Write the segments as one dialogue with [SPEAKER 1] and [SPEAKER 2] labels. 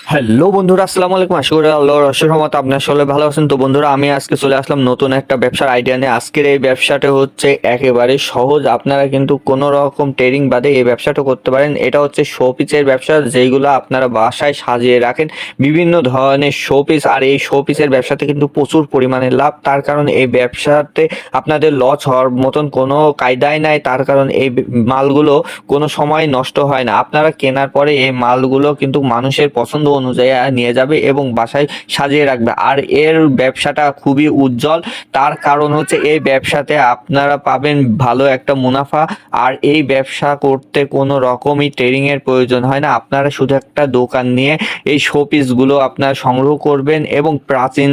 [SPEAKER 1] Hello বন্ধুরা, আসসালামু আলাইকুম। আশা করি আল্লাহর রহমতে আপনার সকলে ভালো আছেন। তো বন্ধুরা, আমি আজকে চলে আসলাম নতুন একটা ব্যবসার আইডিয়া নিয়ে। আজকের এই ব্যবসাটা হচ্ছে একেবারে সহজ। আপনারা কিন্তু কোনো রকম ট্রেডিং বাদে এই ব্যবসাটা করতে পারেন। এটা হচ্ছে শোপিসের ব্যবসা, যেইগুলো আপনারা বাসায় সাজিয়ে রাখেন। বিভিন্ন ধরনের শোপিস আর এই শোপিসের ব্যবসাতে কিন্তু প্রচুর পরিমাণে লাভ। তার কারণ এই ব্যবসাতে আপনাদের লস হওয়ার মতন কোনো কায়দাই নাই। তার কারণ এই মালগুলো কোনো সময় নষ্ট হয় না। আপনারা কেনার পরে এই মালগুলো কিন্তু মানুষের পছন্দ অনুযায়ী নিয়ে যাবে এবং বাসায় সাজিয়ে রাখবে। আর এর ব্যবসাটা খুবই উজ্জ্বল। তার কারণ হচ্ছে এই ব্যবসাতে আপনারা পাবেন ভালো একটা মুনাফা। আর এই ব্যবসা করতে কোনো রকমই ট্রেনিং এর প্রয়োজন হয় না। আপনারা শুধু একটা দোকান নিয়ে এই শোপিসগুলো আপনারা সংগ্রহ করবেন এবং প্রাচীন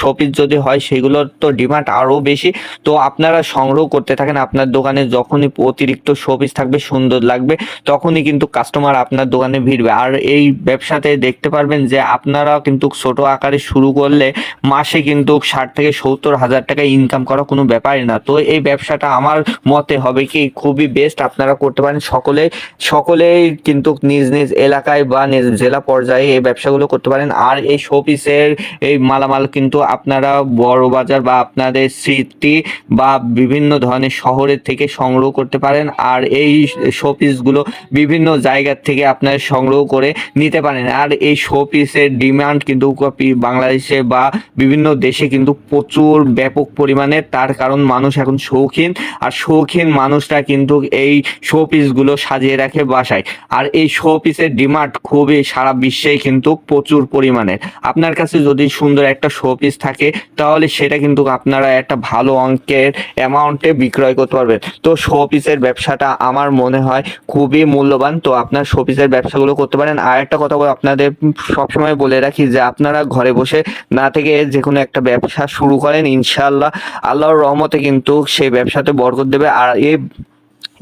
[SPEAKER 1] শোপিস যদি হয় সেগুলোর তো ডিমান্ড আরও বেশি। তো আপনারা সংগ্রহ করতে থাকেন। আপনার দোকানে যখনই অতিরিক্ত শোপিস থাকবে, সুন্দর লাগবে, তখনই কিন্তু কাস্টমার আপনার দোকানে ভিড়বে। আর এই ব্যবসাতে দেখতে পারবেন যে আপনারা কিন্তু ছোট আকারে শুরু করলে মাসে কিন্তু ষাট থেকে সত্তর হাজার টাকা ইনকাম করা কোনো ব্যাপারই না। তো এই ব্যবসাটা আমার মতে হবে কি, খুবই বেস্ট আপনারা করতে পারেন। সকলে, সকলেই কিন্তু নিজ নিজ এলাকায় বা নিজ জেলা পর্যায়ে এই ব্যবসাগুলো করতে পারেন। আর এই শোপিসের এই মালামাল কিন্তু আপনারা বড় বাজার বা আপনাদের স্মৃতি বা বিভিন্ন ধরনের শহরের থেকে সংগ্রহ করতে পারেন। আর এই শোপিসগুলো বিভিন্ন জায়গার থেকে আপনারা সংগ্রহ করে নিতে পারেন। আর এই শো পিসের ডিমান্ড কিন্তু পি- বাংলাদেশে বা বিভিন্ন দেশে কিন্তু প্রচুর ব্যাপক পরিমাণে। তার কারণ মানুষ এখন শৌখিন, আর শৌখিন মানুষরা কিন্তু এই শো পিসগুলো সাজিয়ে রাখে বাসায়। আর এই শো পিসের ডিমান্ড খুবই সারা বিশ্বে কিন্তু প্রচুর পরিমাণে আপনার কাছে যদি সুন্দর একটা শো পিস থাকে, তাহলে সেটা কিন্তু আপনারা একটা ভালো অঙ্কের অ্যামাউন্টে বিক্রয় করতে পারবেন। তো শো পিসের ব্যবসাটা আমার মনে হয় খুবই মূল্যবান। তো আপনার শো পিসের ব্যবসাগুলো করতে পারেন। আর একটা কথা বলে আপনাদের সবসময় বলে রাখি যে আপনারা ঘরে বসে না থেকে যে কোনো একটা ব্যবসা শুরু করেন ইনশাল্লাহ আল্লাহর রহমতে কিন্তু সেই ব্যবসাতে বরকত দেবে। আর এই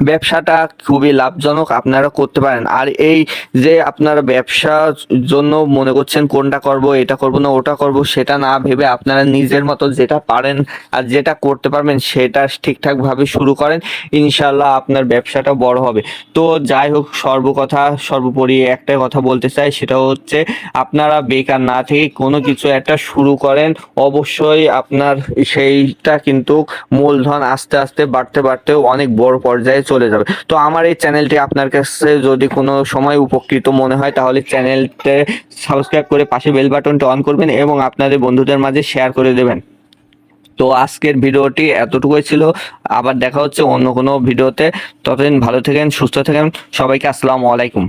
[SPEAKER 1] ব্যবসাটা খুবই লাভজনক আপনারা করতে পারেন। আর এই যে আপনারা ব্যবসার জন্য মনে করছেন কোনটা করব, এটা করব না, ওটা করব, সেটা না ভেবে আপনারা নিজের মতো যেটা পারেন আর যেটা করতে পারবেন সেটা ঠিকঠাক ভাবে শুরু করেন। ইনশাল্লাহ আপনার ব্যবসাটা বড় হবে। তো যাই হোক, সর্বকথা, সর্বোপরি একটাই কথা বলতে চাই, সেটা হচ্ছে আপনারা বেকার না থেকে কোনো কিছু একটা শুরু করেন। অবশ্যই আপনার সেইটা কিন্তু মূলধন আস্তে আস্তে বাড়তে বাড়তে অনেক বড় পর্যায়ে চলে যাবে। তো আমার এই চ্যানেলটি আপনার কাছে যদি কোনো সময় উপকৃত মনে হয়, তাহলে চ্যানেলটি সাবস্ক্রাইব করে পাশে বেল বাটনটা অন করবেন এবং আপনাদের বন্ধুদের মাঝে শেয়ার করে দেবেন। তো আজকের ভিডিওটি এতটুকুই ছিল। আবার দেখা হচ্ছে অন্য কোনো ভিডিওতে। ততদিন ভালো থাকেন, সুস্থ থাকেন। সবাইকে আসসালামু আলাইকুম।